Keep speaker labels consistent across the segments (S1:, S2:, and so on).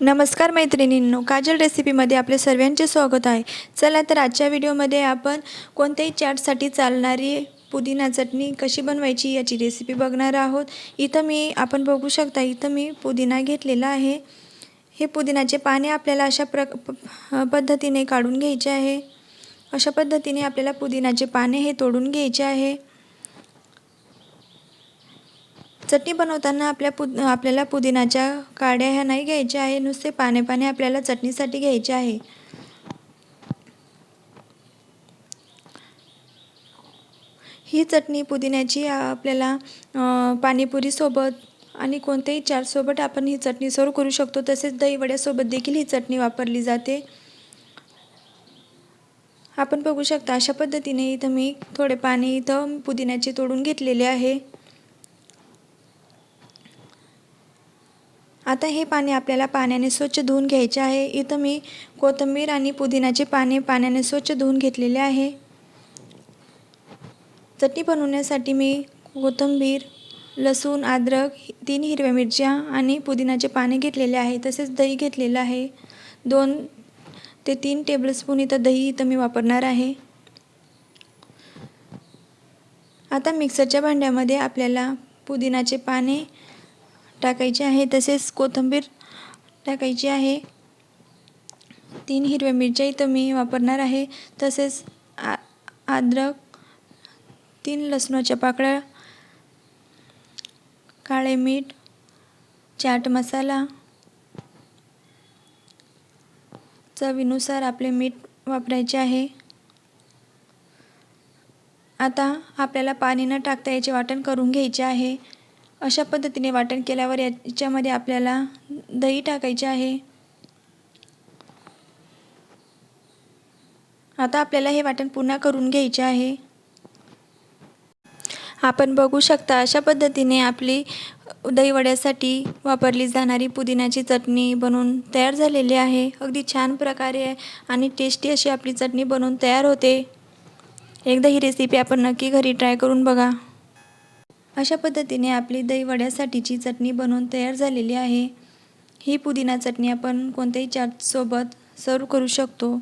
S1: नमस्कार मैत्रिणींनो काजल रेसिपीमध्ये आपले सर्वांचे स्वागत आहे. चला तर आजच्या व्हिडिओमध्ये आपण कोणत्याही चाटसाठी चालणारी पुदिना चटणी कशी बनवायची याची रेसिपी बघणार आहोत. इथं मी आपण बघू शकता इथं मी पुदिना घेतलेला आहे. हे पुदिनाचे पाने आपल्याला अशा प्र प- पद्धतीने काढून घ्यायचे आहे. अशा पद्धतीने आपल्याला पुदिनाचे पाने हे तोडून घ्यायचे आहे. चटणी बनवताना आपल्या पुद आपल्याला पुदिनाच्या काड्या ह्या नाही घ्यायच्या आहे नुसते पाने पाने आपल्याला चटणीसाठी घ्यायचे आहे. ही चटणी पुदिन्याची आपल्याला पाणीपुरीसोबत आणि कोणत्याही चारसोबत आपण ही चटणी सर्व करू शकतो. तसेच दहीवड्यासोबत देखील ही चटणी वापरली जाते. आपण बघू शकता अशा पद्धतीने इथं मी थोडे पाणी इथं पुदिन्याचे तोडून घेतलेले आहे. आता हे पाणी आपल्याला पाण्याने स्वच्छ धुवून घ्यायचे आहे. इथं मी कोथिंबीर आणि पुदिनाचे पाने पाण्याने स्वच्छ धुवून घेतलेले आहे. चटणी बनवण्यासाठी मी कोथिंबीर लसूण अद्रक तीन हिरव्या मिरच्या आणि पुदिनाचे पाने घेतलेले आहे. तसेच दही घेतलेलं आहे. दोन ते तीन टेबलस्पून इथं दही इथं मी वापरणार आहे. आता मिक्सरच्या भांड्यामध्ये आपल्याला पुदिनाचे पाने टाकायचे आहे तसेच कोथिंबीर टाकायची आहे. तीन हिरव्या मिरच्या इथं मी वापरणार आहे तसेच आ अद्रक तीन लसणाच्या पाकळ्या काळे मीठ चाट मसाला चवीनुसार आपले मीठ वापरायचे आहे. आता आपल्याला पाणी न टाकता याचे वाटण करून घ्यायचे आहे. अशा पद्धतीने वाटण केल्यावर याच्यामध्ये आपल्याला दही टाकायचे आहे. आता आपल्याला हे वाटण पुन्हा करून घ्यायचे आहे. आपण बघू शकता अशा पद्धतीने आपली दहीवड्यासाठी वापरली जाणारी पुदिन्याची चटणी बनवून तयार झालेली आहे. अगदी छान प्रकारे आणि टेस्टी अशी आपली चटणी बनवून तयार होते. एकदा ही रेसिपी आपण नक्की घरी ट्राय करून बघा. अशा पद्धतीने आपली दहीवड्यासाठीची चटणी बनवून तयार झालेली आहे. ही पुदिना चटणी आपण कोणत्याही चाटसोबत सर्व करू शकतो.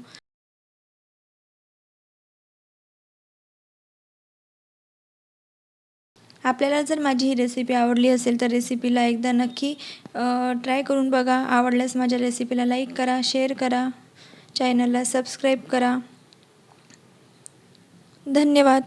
S1: आपल्याला जर माझी ही रेसिपी आवडली असेल तर रेसिपीला एकदा नक्की ट्राय करून बघा. आवडल्यास माझ्या रेसिपीला लाईक करा शेअर करा. चॅनलला सबस्क्राईब करा. धन्यवाद.